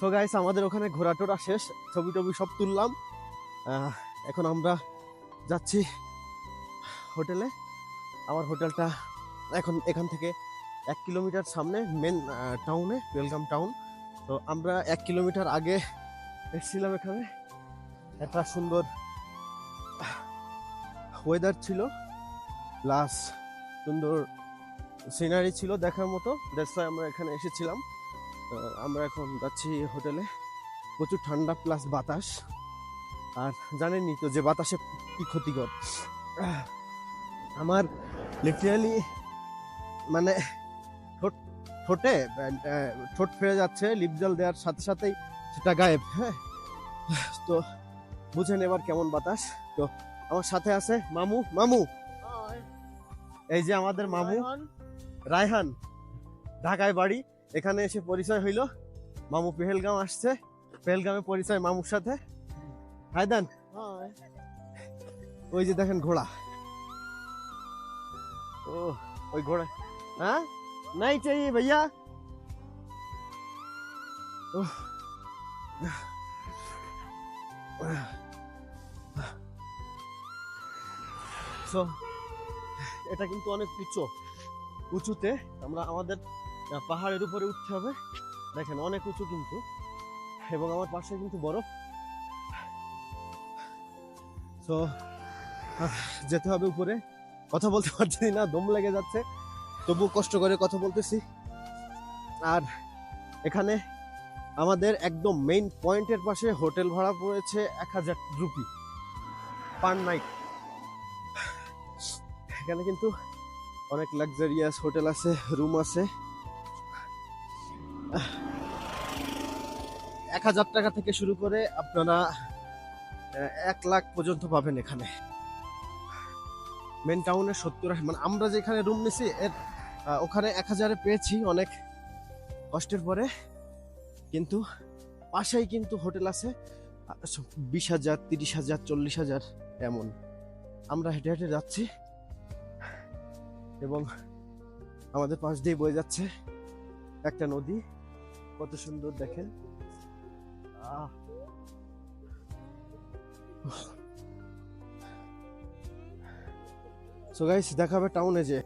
তো গাইস আমাদের ওখানে ঘোরা টোরা শেষ, ছবি টবি সব তুললাম। এখন আমরা যাচ্ছি হোটেলে। আমার হোটেলটা এখন এখান থেকে এক কিলোমিটার সামনে মেন টাউনে ওয়েলকাম টাউন তো আমরা এক কিলোমিটার আগে এসেছিলাম এখানে। একটা সুন্দর ওয়েদার ছিল। প্লাস সুন্দর সিনারি ছিল দেখার মতো। দ্যাটস আমরা এখানে এসেছিলাম। আমরা এখন যাচ্ছি হোটেলে। প্রচুর ঠান্ডা প্লাস বাতাস। আর জানেনই তো যে বাতাসে কি ক্ষতিকর। আমার লিটারালি মানে ঠোঁট ঠোঁটে ঠোঁট ফেরে যাচ্ছে লিপ জল দেওয়ার সাথে সাথেই সেটা গায়েব হ্যাঁ? তো বুঝেন এবার কেমন বাতাস। তো আমার সাথে আছে মামু মামু! এই যে আমাদের মামু। রায়হান ঢাকায় বাড়ি। এখানে এসে পরিচয় হইল। মামু পেহেলগাঁও আসছে। পেহেলগাঁওয়ে পরিচয় মামুর সাথে। হায়দান ওই যে দেখেন ঘোড়া। ও ওই ঘোড়া। হ্যাঁ? নাই চাইয়ে ভাইয়া। So, এটা কিন্তু অনেক উঁচু। উঁচুতে আমরা আমাদের পাহাড়ের উপরে উঠতে হবে। দেখেন, অনেক উঁচু কিন্তু। এবং আমার পাশে কিন্তু বরফ। তো যেতে হবে উপরে। কথা বলতে পারছি না, দম লেগে যাচ্ছে। তবু কষ্ট করে কথা বলতেছি। আর এখানে আমাদের একদম মেইন পয়েন্টের পাশে হোটেল ভাড়া পড়েছে এক হাজার রুপি পার নাইট এখানে কিন্তু অনেক লাক্সারিয়াস হোটেল আছে রুম আছে। এক হাজার টাকা থেকে শুরু করে আপনারা এক লাখ পর্যন্ত পাবেন এখানে। মেন টাউনে সত্তর মানে আমরা যেখানে রুম নিছি, এর ওখানে এক হাজারে পেয়েছি অনেক কষ্টের পরে। কিন্তু পাশেই কিন্তু হোটেল আছে, বিশ হাজার, তিরিশ হাজার, চল্লিশ হাজার এমন। আমরা হেঁটে হেঁটে যাচ্ছি এবং আমাদের পাশ দিয়ে বয়ে যাচ্ছে একটা নদী। কত সুন্দর দেখেন। সো গাইস দেখাবে টাউনে যে।